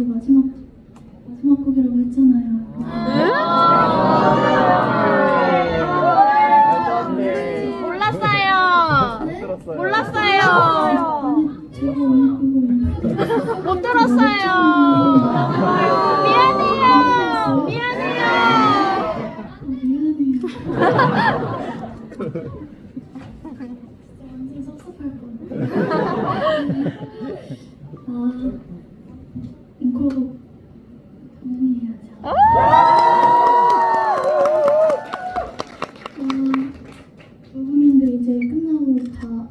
이거 마지막 마지막 곡이라고 했잖아요. 몰랐어요. 네? 몰랐어요. 아니 제가 이거 못 들었어요. 미안해요. 미안해요. 아, 미안해요. 완전 섭섭할 뻔. 아 앵콜곡 당연히 해야죠. 어, 녹음인데 이제 끝나고 다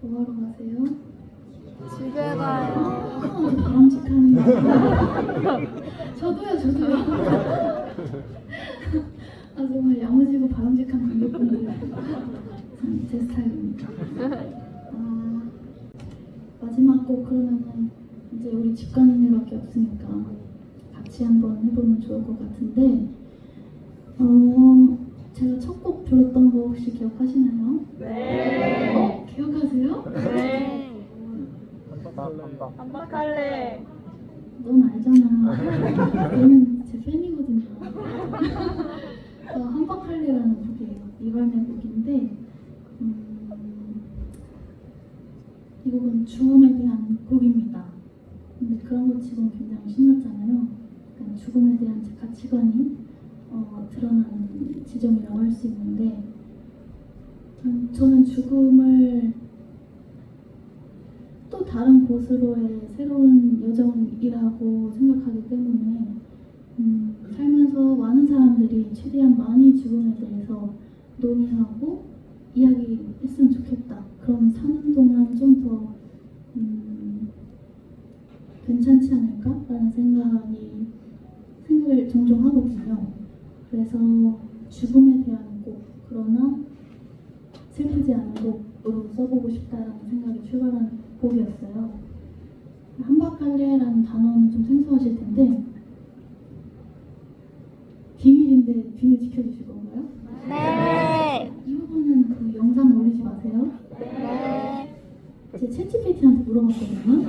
뭐하러 가세요? 집에 가요. 아, 바람직한 저도요 저도요 아 정말 야무지고 바람직한 관객분들 참제 스타일입니다 아 마지막 곡 그러면은 이제 우리 집간인들밖에 없으니까 같이 한번 해보면 좋을 것 같은데 어 제가 첫곡 불렀던 거 혹시 기억하시나요? 네 어? 기억하세요? 네. 한박할래. 넌 알잖아. 너는 제 팬이거든요. 저 한박할래라는 곡이에요. 이발매 곡인데 음, 이 곡은 죽음에 대한 곡입니다. 근데 그런 것 치고는 굉장히 신났잖아요. 약간 죽음에 대한 제 가치관이 어, 드러나는 지점이라고 할 수 있는데 음, 저는 죽음을 또 다른 곳으로의 새로운 여정이라고 생각하기 때문에 음, 살면서 많은 사람들이 최대한 많이 죽음에 대해서 논의하고 이야기했으면 좋겠다. 그럼 사는 동안 좀더 음, 괜찮지 않을까라는 생각이 생각을 종종 하거든요. 그래서 죽음에 대한 곡 그러나 슬프지 않은 곡으로 써보고 싶다라는 생각이 출발한 곡이었어요. 한박할래라는 단어는 좀 생소하실 텐데 비밀인데 비밀 지켜주실 건가요? 네. 이 부분은 그 영상 올리지 마세요. 네. 제 챗GPT한테 물어봤거든요.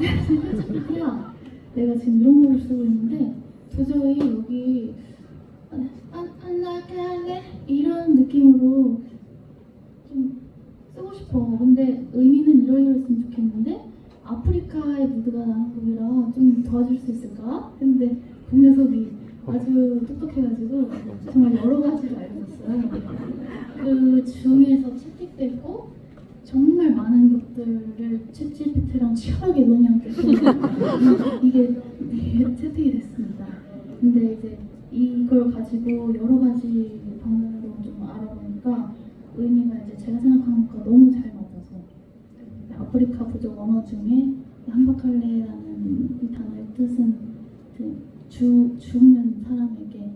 챗GPT야, 내가 지금 이런 곡을 쓰고 있는데 도저히 여기 안, 안 나갈래? 이런 느낌으로 좀 쓰고 싶어. 근데 의미는 이러이러했으면 좋겠는데 아프리카의 무드가 나는 곡이라 좀 도와줄 수 있을까? 했는데 그 녀석이 아주 똑똑해가지고 정말 여러 가지를 알려줬어요. 그 중에서 채택되고 정말 많은 것들을 챗GPT랑 치열하게 논의한 끝에 이게 이게 채택이 됐습니다. 근데 이제 이걸 가지고 여러 가지 방면으로 좀 알아보니까 의미가 이제 제가 생각하는 것과 너무 잘 맞아서 아프리카 부족 언어 중에 한박할래라는 이 단어의 뜻은 그 주, 죽는 사람에게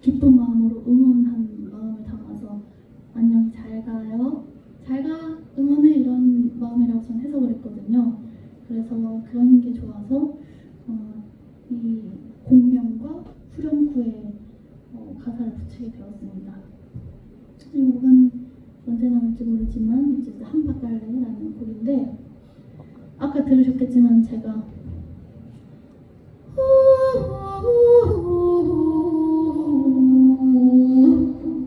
기쁜 마음으로 응원한 마음을 담아서 안녕 잘 가요. 잘 가 응원해 이런 마음이라고 저는 해석을 했거든요. 그래서 그런 게 좋아서 어, 이 공명과 후렴구에 어, 가사를 붙이게 되었습니다. 이 곡은 언제 나올지 모르지만 이제 한바갈래라는 곡인데 아까 들으셨겠지만 제가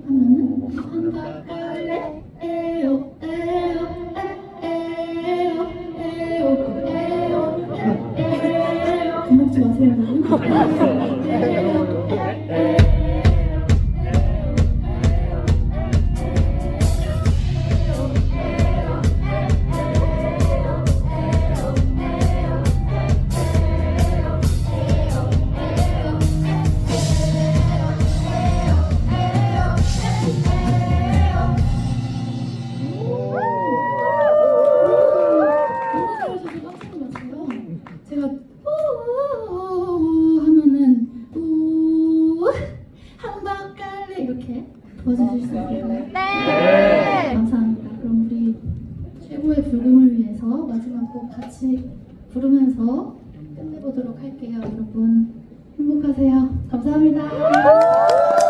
하면은 한바갈래 에요 에요 에요 에요 에요 에요. 겁먹지 마세요 여러분 이렇게 도와주실 수 있을까요? 네. 감사합니다. 그럼 우리 최고의 불금을 위해서 마지막 곡 같이 부르면서 끝내보도록 할게요. 여러분 행복하세요. 감사합니다.